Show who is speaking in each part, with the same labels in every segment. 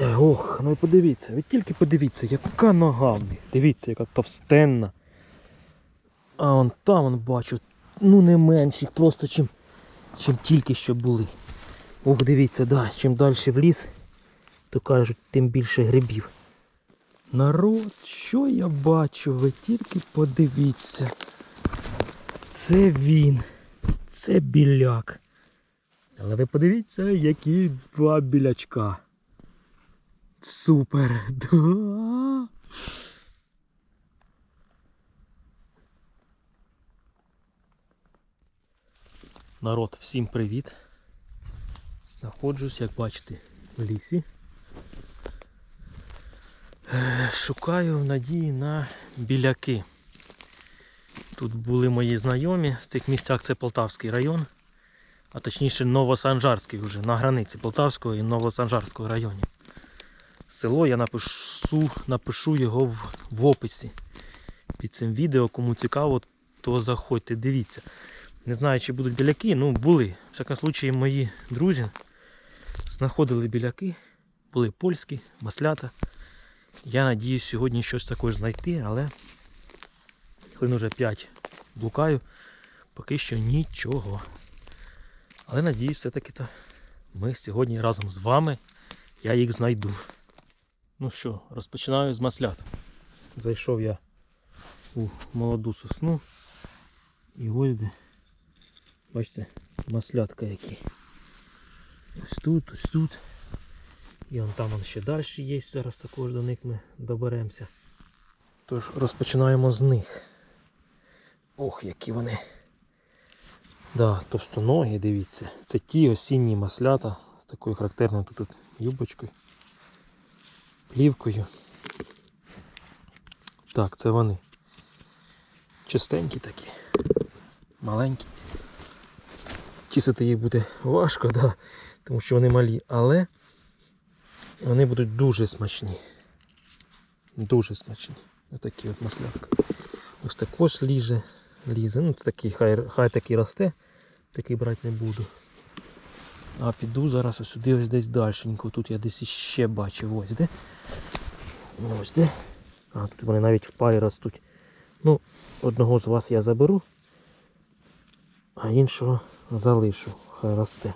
Speaker 1: Е, Ох, ну і подивіться, ви тільки подивіться, яка нога в них. Дивіться, яка товстенна. А вон там вон бачу, ну не менших, просто чим, чим тільки що були. Ох, дивіться, да, чим далі в ліс, то кажуть, тим більше грибів. Народ, що я бачу, ви тільки подивіться. Це він. Це біляк. Але ви подивіться, які два білячка. Супер. Да. Народ, всім привіт. Знаходжусь, як бачите, в лісі. Е, Шукаю надії на біляки. Тут були мої знайомі, в цих місцях це Полтавський район, а точніше Новосанжарський вже, на границі Полтавського і Новосанжарського районів. Село я напишу, напишу його в, в описі під цим відео. Кому цікаво, то заходьте, дивіться. Не знаю, чи будуть біляки, ну були. В всякому случаї мої друзі знаходили біляки, були польські, маслята. Я надіюсь сьогодні щось також знайти, але хвилин вже 5 блукаю, поки що нічого. Але надіюсь, все-таки ми сьогодні разом з вами я їх знайду. Ну що, розпочинаю з маслят. Зайшов я у молоду сосну. І ось де, бачите, маслятка які. Ось тут, ось тут. І вон там вон ще далі є, зараз також до них ми доберемося. Тож розпочинаємо з них. Ох, які вони. Да, товстоногі, дивіться. Це ті осінні маслята з такою характерною тут, тут юбочкою, плівкою. Так, це вони. Чистенькі такі, маленькі. Чистити їх буде важко, да, тому що вони малі, але вони будуть дуже смачні. Дуже смачні. Отакі от маслятка. Ось також ліже, лізе. Ну, такий, хай, хай такий росте, такий брати не буду. А піду зараз сюди ось десь дальшенько. Тут я десь іще бачив. Ось де. Ось де. А, тут вони навіть в парі ростуть. Ну, одного з вас я заберу, а іншого залишу. Хай росте.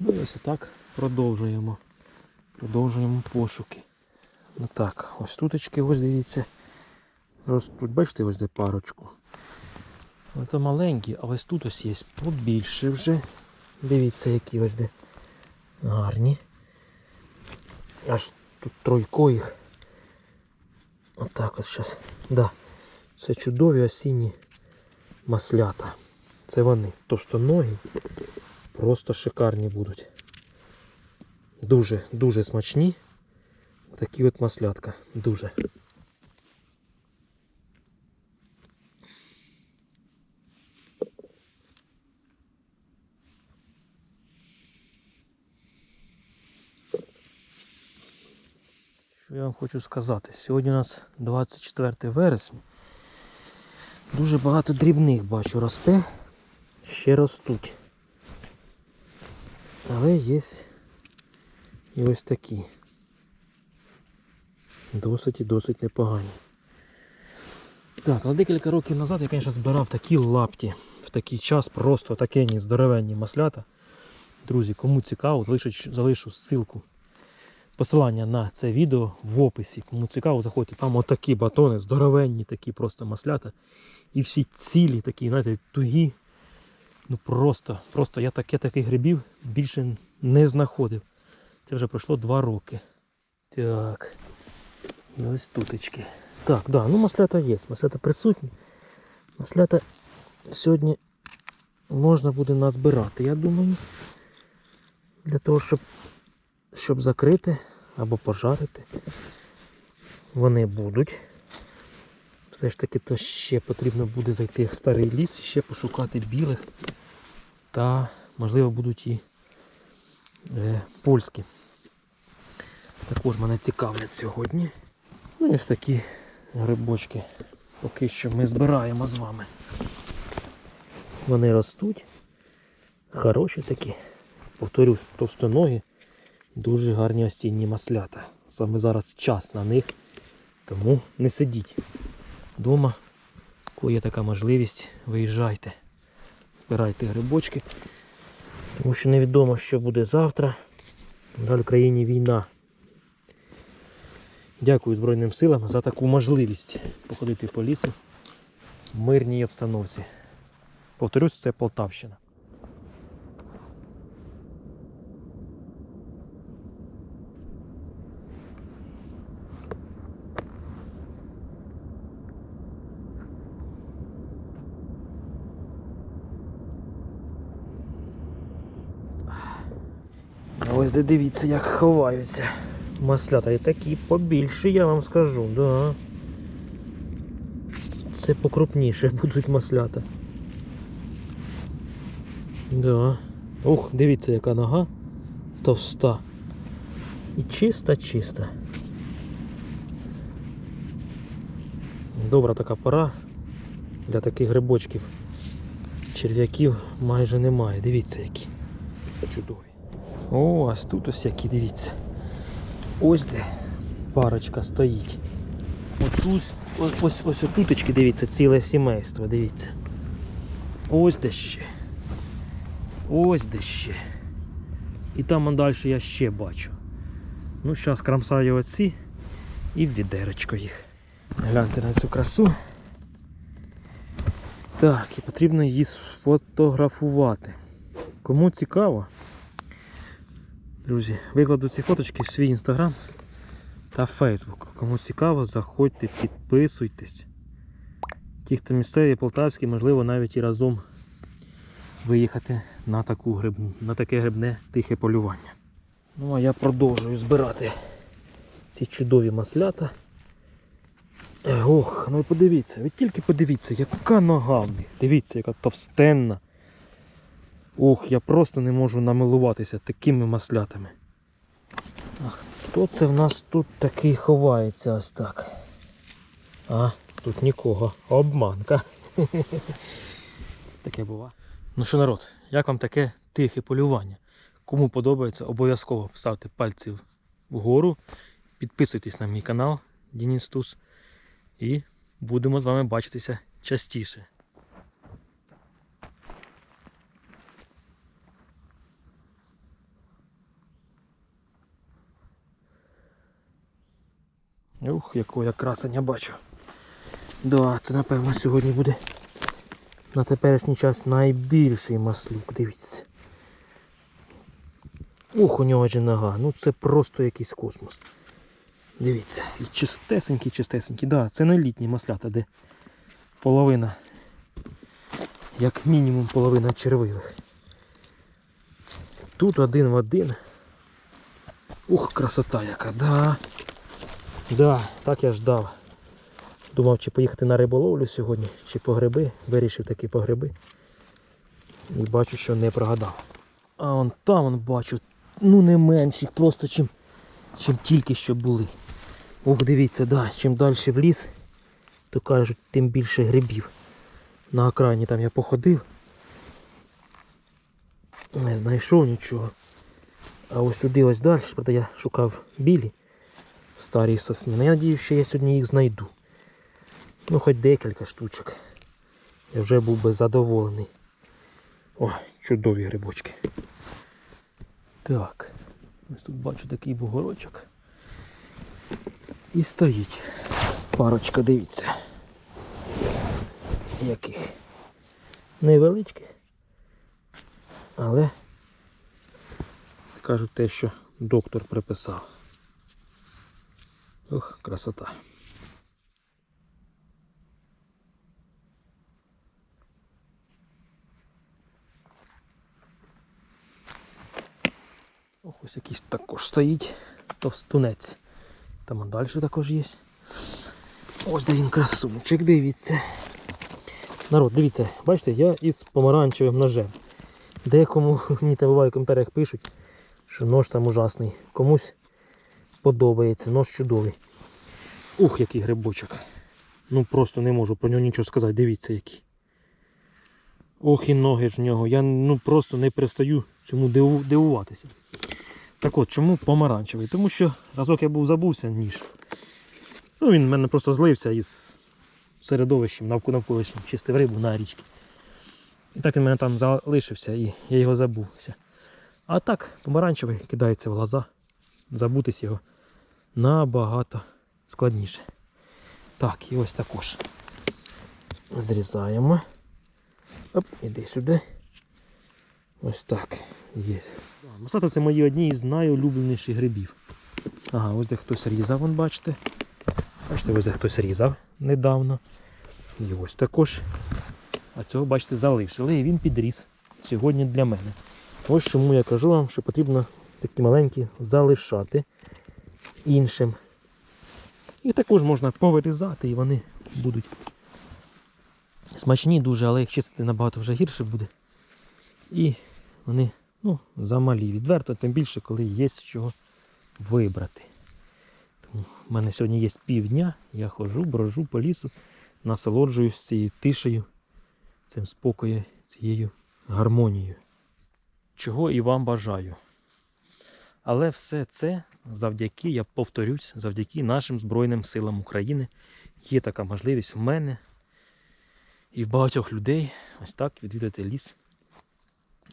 Speaker 1: Ну ось так продовжуємо. Продовжуємо пошуки. Ну так, ось туточки, ось дивіться. Ось тут бачите ось де парочку. Це маленькі, а ось тут ось є побільше вже. Дивіться, які ось де гарні. Аж тут тройко їх. Отак ось зараз. Да. Це чудові осінні маслята. Це вони. Товстоногі. Просто шикарні будуть. Дуже, дуже смачні. Такі от маслятка. Дуже. Я вам хочу сказати? Сьогодні у нас 24 вересня. Дуже багато дрібних бачу росте. Ще ростуть. Але є і ось такі. Досить і досить непогані. Так, але декілька років назад я, звісно, збирав такі лапті. В такий час просто такені здоровенні маслята. Друзі, кому цікаво, залишу, залишу ссылку. Посилання на це відео в описі. Кому цікаво, заходьте. Там отакі батони, здоровенні такі просто маслята. І всі цілі такі, знаєте, тугі. Ну просто, просто я таке таких грибів більше не знаходив. Це вже пройшло два роки. Так. І ось тутечки. Так, да, ну маслята є. Маслята присутні. Маслята сьогодні можна буде назбирати, я думаю. Для того, щоб, щоб закрити або пожарити. Вони будуть. Все ж таки то ще потрібно буде зайти в старий ліс ще пошукати білих. Та можливо будуть і е, польські. Також мене цікавлять сьогодні. Ну і ось такі грибочки поки що ми збираємо з вами. Вони ростуть. Хороші такі. Повторюсь, товстоногі. Дуже гарні осінні маслята. Саме зараз час на них. Тому не сидіть вдома. Коли є така можливість, виїжджайте. Збирайте грибочки. Тому що невідомо, що буде завтра. Жаль, в країні війна. Дякую Збройним силам за таку можливість походити по лісу в мирній обстановці. Повторюсь, це Полтавщина. Де дивіться, як ховаються. Маслята і такі побільші, я вам скажу, да. Це покрупніше будуть маслята. Да. Ух, дивіться, яка нога товста. І чиста, чиста. Добра така пора. Для таких грибочків. Черв'яків майже немає. Дивіться які. Чудові. О, ось тут ось які, дивіться. Ось де парочка стоїть. Отут, ось, ось, ось отуточки, дивіться, ціле сімейство, дивіться. Ось де ще. Ось де ще. І там далі я ще бачу. Ну, зараз крамсаю оці і в відерочко їх. Гляньте на цю красу. Так, і потрібно її сфотографувати. Кому цікаво, Друзі, викладу ці фоточки в свій інстаграм та фейсбук. Кому цікаво, заходьте, підписуйтесь. Ті, хто місцеві, полтавські, можливо, навіть і разом виїхати на, таку гриб... на таке грибне тихе полювання. Ну а я продовжую збирати ці чудові маслята. Ох, ну і подивіться, ви тільки подивіться, яка нога в них. Дивіться, яка товстенна. Ох, я просто не можу намилуватися такими маслятами. А хто це в нас тут такий ховається ось так? А, тут нікого. Обманка. Таке бува. Ну що, народ, як вам таке тихе полювання? Кому подобається, обов'язково ставте пальці вгору. Підписуйтесь на мій канал Дініс Тус. І будемо з вами бачитися частіше. Ух, якого я красення бачу. Да, це напевно сьогодні буде на теперішній час найбільший маслюк, дивіться. Ух, у нього же нога. Ну це просто якийсь космос. Дивіться, і чистесенький, чистесенький. Да, це не літні маслята, де половина, як мінімум половина червивих. Тут один в один. Ух, красота яка, да. Да, так я ждав. Думав, чи поїхати на риболовлю сьогодні, чи по гриби. Вирішив таки по гриби. І бачу, що не прогадав. А он там он бачу, ну не менші, просто чим, чим тільки що були. Ох, дивіться, да, чим далі в ліс, то кажуть, тим більше грибів. На окраїні там я походив. Не знайшов нічого. А ось туди ось далі, правда я шукав білі старій сосні. Ну, я надію, що я сьогодні їх знайду. Ну, хоч декілька штучок. Я вже був би задоволений. О, чудові грибочки. Так. Ось тут бачу такий бугорочок. І стоїть. Парочка, дивіться. Яких. Невеличких. Але кажуть те, що доктор приписав. Ох, красота. Ох, ось якийсь також стоїть товстунець. Там далі також є. Ось де він красунчик, дивіться. Народ, дивіться, бачите, я із помаранчевим ножем. Декому мені там буває в коментарях пишуть, що нож там ужасний. Комусь подобається, нож чудовий. Ух, який грибочок. Ну просто не можу про нього нічого сказати. Дивіться який. Ох і ноги ж в нього. Я ну просто не перестаю цьому диву- дивуватися. Так от, чому помаранчевий? Тому що разок я був забувся ніж. Ну, він в мене просто злився із середовищем навколишнім, чистив рибу на річці. І так він в мене там залишився і я його забувся. А так, помаранчевий кидається в глаза. Забутись його набагато складніше. Так, і ось також. Зрізаємо. Оп, іди сюди. Ось так. Є. Масата це мої одні із найулюбленіших грибів. Ага, ось де хтось різав, вон бачите. Бачите, ось де хтось різав недавно. І ось також. А цього, бачите, залишили. І він підріс сьогодні для мене. Ось чому я кажу вам, що потрібно такі маленькі залишати іншим. І також можна повирізати і вони будуть смачні дуже, але їх чистити набагато вже гірше буде. І вони ну, замалі. Відверто, тим більше, коли є з чого вибрати. Тому в мене сьогодні є півдня, я ходжу, брожу по лісу, насолоджуюсь цією тишею, цим спокоєм, цією гармонією. Чого і вам бажаю. Але все це завдяки, я повторюсь, завдяки нашим Збройним силам України. Є така можливість в мене і в багатьох людей ось так відвідати ліс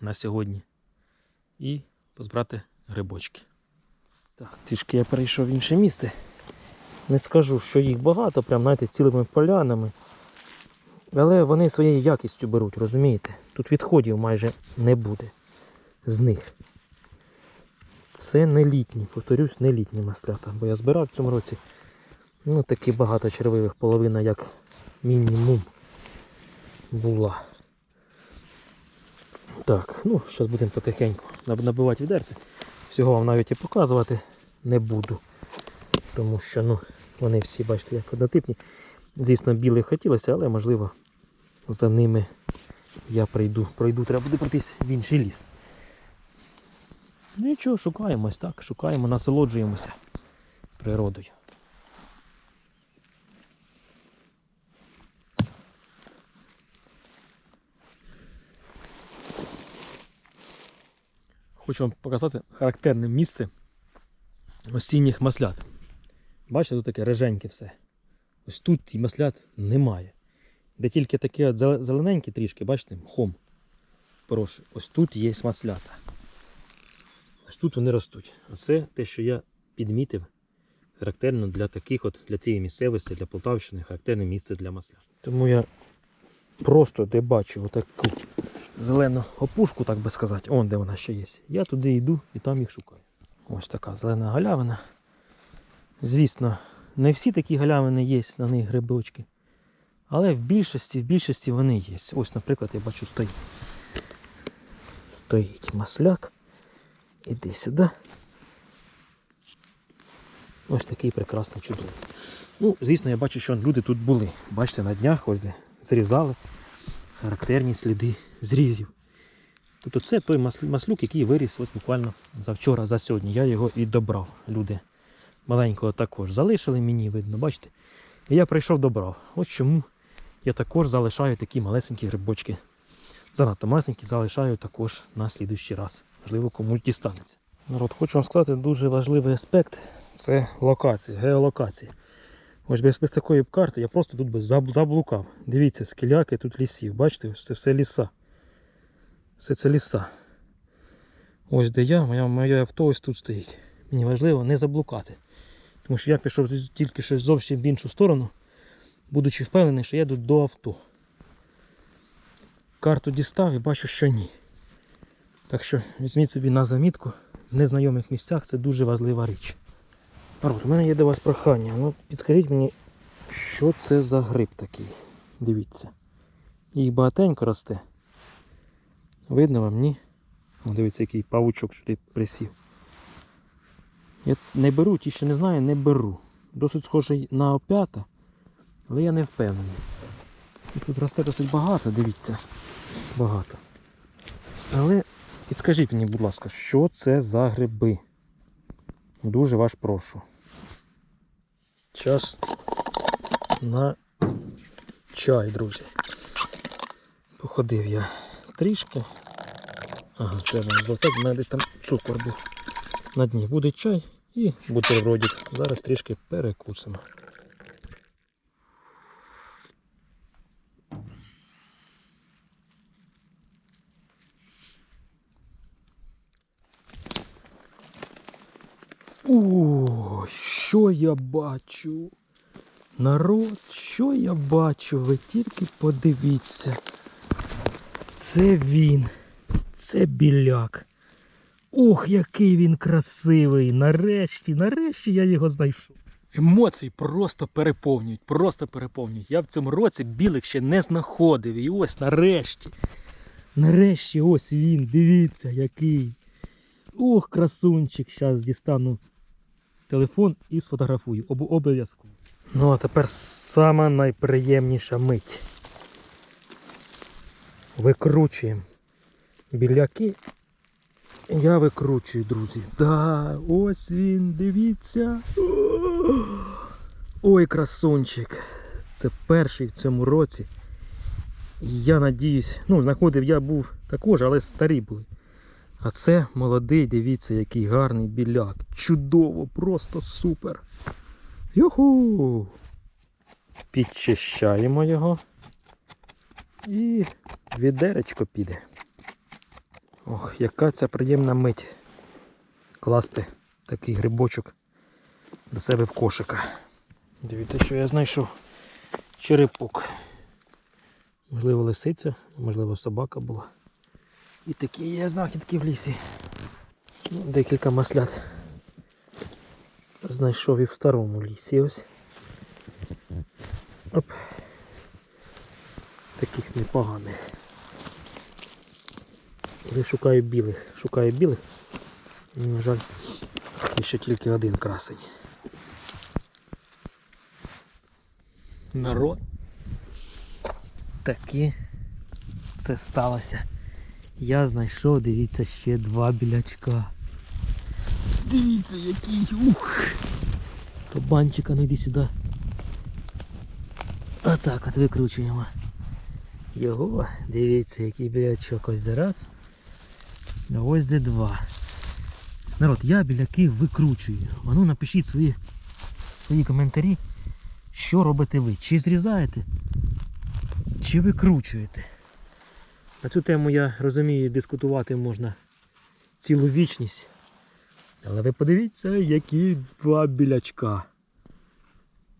Speaker 1: на сьогодні і позбрати грибочки. Так, трішки я перейшов в інше місце. Не скажу, що їх багато, прям знаєте, цілими полянами. Але вони своєю якістю беруть, розумієте? Тут відходів майже не буде з них. Це не літні, повторюсь, не літні маслята. Бо я збирав в цьому році ну, такі багато червивих, половина як мінімум була. Так, ну, зараз будемо потихеньку набивати відерці. Всього вам навіть і показувати не буду. Тому що ну, вони всі, бачите, як однотипні. Звісно, білих хотілося, але можливо за ними я прийду. Пройду, треба буде пройтись в інший ліс. Нічого, шукаємо ось так, шукаємо, насолоджуємося природою. Хочу вам показати характерне місце осінніх маслят. Бачите, тут таке реженьке все. Ось тут і маслят немає. Де тільки таке зелененьке трішки, бачите, мхом поросші. Ось тут є маслята. Ось тут вони ростуть. Оце те, що я підмітив, характерно для таких от, для цієї місцевості, для Полтавщини, характерне місце для маслят. Тому я просто де бачу отаку зелену опушку, так би сказати, он де вона ще є. Я туди йду і там їх шукаю. Ось така зелена галявина. Звісно, не всі такі галявини є, на них грибочки. Але в більшості, в більшості вони є. Ось, наприклад, я бачу стоїть. Стоїть масляк. Іди сюди. Ось такий прекрасний чудовий. Ну, звісно, я бачу, що люди тут були. Бачите, на днях ось зрізали характерні сліди зрізів. Тобто це той маслюк, який виріс от буквально завчора, за сьогодні. Я його і добрав. Люди маленького також залишили мені, видно, бачите. І я прийшов добрав. Ось чому я також залишаю такі малесенькі грибочки. Занадто масенькі залишаю також на слідуючий раз. Можливо, комусь дістанеться. Народ, хочу вам сказати, дуже важливий аспект це локація, геолокація. Ось без, без такої карти я просто тут би заблукав. Дивіться, скеляки тут лісів. Бачите, це все ліса. Все це ліса. Ось де я, моя, моє авто ось тут стоїть. Мені важливо не заблукати. Тому що я пішов тільки що зовсім в іншу сторону, будучи впевнений, що я йду до авто. Карту дістав і бачу, що ні. Так що візьміть собі на замітку, в незнайомих місцях це дуже важлива річ. Народ, у мене є до вас прохання. Ну, підскажіть мені, що це за гриб такий? Дивіться. Їх багатенько росте. Видно вам, ні? О, Дивіться, який павучок сюди присів. Я не беру, ті, що не знаю, не беру. Досить схожий на опята, але я не впевнений. Тут росте досить багато, дивіться. Багато. Але підскажіть мені, будь ласка, що це за гриби? Дуже вас прошу. Час на чай, друзі. Походив я трішки. Ага, це злотать, в мене десь там цукор був. На дні буде чай і бутербродик. Зараз трішки перекусимо. О, що я бачу? Народ, що я бачу? Ви тільки подивіться. Це він. Це біляк. Ох, який він красивий! Нарешті, нарешті я його знайшов. Емоції просто переповнюють, просто переповнюють. Я в цьому році білих ще не знаходив. І ось нарешті. Нарешті ось він, дивіться, який. Ох, красунчик. Зараз дістану телефон і сфотографую. Об- Обов'язково. Ну, а тепер сама найприємніша мить. Викручуємо біляки. Я викручую, друзі. Да, ось він, дивіться. Ой, красунчик. Це перший в цьому році. Я надіюсь, ну, знаходив я був також, але старі були. А це молодий, дивіться, який гарний біляк. Чудово, просто супер. Юху! Підчищаємо його. І відеречко піде. Ох, яка це приємна мить. Класти такий грибочок до себе в кошика. Дивіться, що я знайшов. Черепок. Можливо, лисиця, можливо, собака була. І такі є знахідки в лісі. Ну, Декілька маслят знайшов і в старому лісі ось. Оп. Таких непоганих. Але шукаю білих. Шукаю білих. На жаль, ще тільки один красень. Народ. Таки це сталося. Я знайшов, дивіться, ще два білячка. Дивіться, який ух. Кабанчика, ну йди сюди. Отак от викручуємо. Його, дивіться, який білячок ось де раз. А ось де два. Народ, я біляки викручую. А ну напишіть свої, свої коментарі, що робите ви. Чи зрізаєте, чи викручуєте. На цю тему я розумію, дискутувати можна цілу вічність. Але ви подивіться, які два білячка.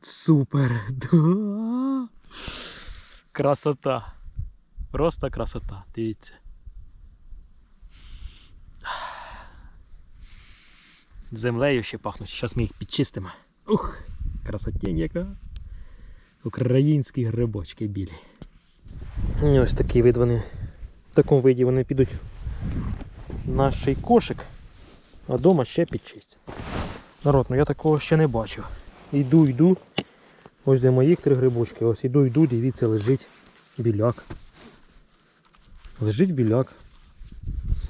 Speaker 1: Супер! Красота. Просто красота, дивіться. Землею ще пахнуть, зараз ми їх підчистимо. Ух, красотень яка. Українські грибочки білі. Ось такий вид вони. Такому виді вони підуть наш кошик, а вдома ще підчистять. Народ, ну я такого ще не бачив. Йду, йду. Ось де моїх три грибочки. Ось іду, йду, дивіться, лежить біляк. Лежить біляк.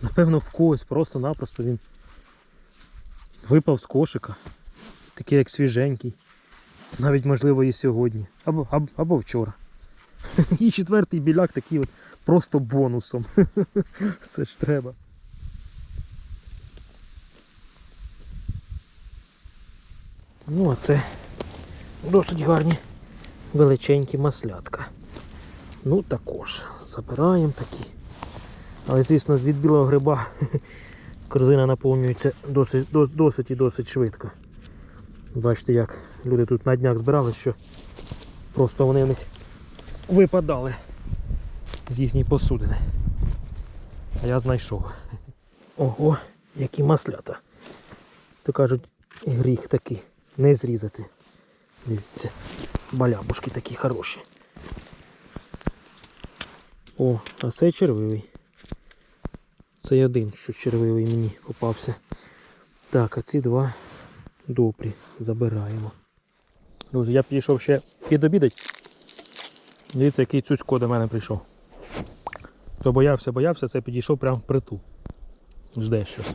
Speaker 1: Напевно, в когось просто-напросто він випав з кошика. Такий як свіженький. Навіть можливо і сьогодні. Або, або, або вчора. І четвертий біляк такий от просто бонусом. Це ж треба. Ну, а це досить гарні величенькі маслятка. Ну також. Забираємо такі. Але звісно від білого гриба корзина наповнюється досить, досить і досить швидко. Бачите, як люди тут на днях збирали, що просто вони в них випадали з їхньої посудини. А я знайшов. Ого, які маслята. То кажуть, гріх такий. Не зрізати. Дивіться. Балябушки такі хороші. О, а це червивий. Це один, що червивий мені попався. Так, а ці два добрі. Забираємо. Друзі, я підійшов ще підобідать. Дивіться, який цуцько до мене прийшов. Хто боявся, боявся, це підійшов прямо впритул. Жде щось.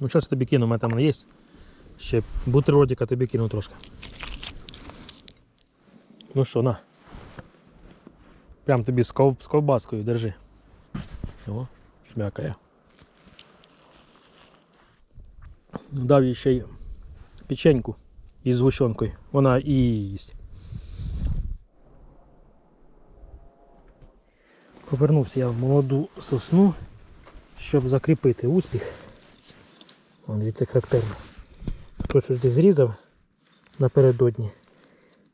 Speaker 1: Ну зараз тобі кину, у мене там є. Ще бутербродика тобі кину трошки. Ну що, на. Прям тобі з, ков... з ковбаскою держи. О, шмякає. Дав їй ще й печеньку із згущенкою. Вона і їсть. Повернувся я в молоду сосну, щоб закріпити успіх. Вон дивіться характерно. Хтось ось десь зрізав напередодні.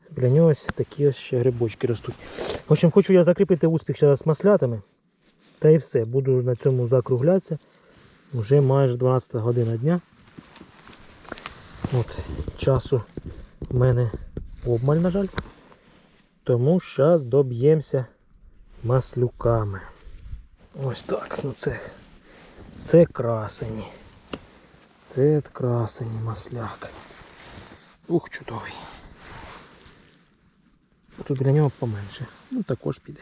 Speaker 1: Біля нього ось такі ось ще грибочки ростуть. В общем, хочу я закріпити успіх зараз маслятами. Та і все. Буду на цьому закруглятися. Вже майже 12 година дня. От, часу в мене обмаль, на жаль. Тому зараз доб'ємося маслюками. Ось так. Ну це, це красені. Це красені масляк. Ух, чудовий. Тут біля нього поменше. Ну також піде.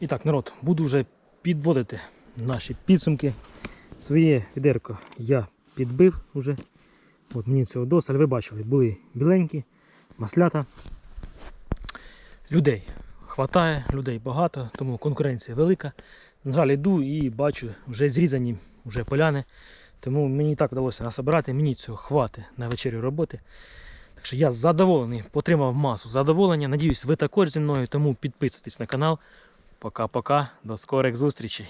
Speaker 1: І так, народ, буду вже підводити наші підсумки. Своє відерко я підбив вже. От мені цього досаль, ви бачили, були біленькі, маслята. Людей хватає, людей багато, тому конкуренція велика. На жаль, йду і бачу вже зрізані вже поляни. Тому мені і так вдалося насобирати, мені цього хватить на вечерю роботи. Так що я задоволений, отримав масу задоволення. Надіюсь, ви також зі мною, тому підписуйтесь на канал. Пока-пока, до скорих зустрічей.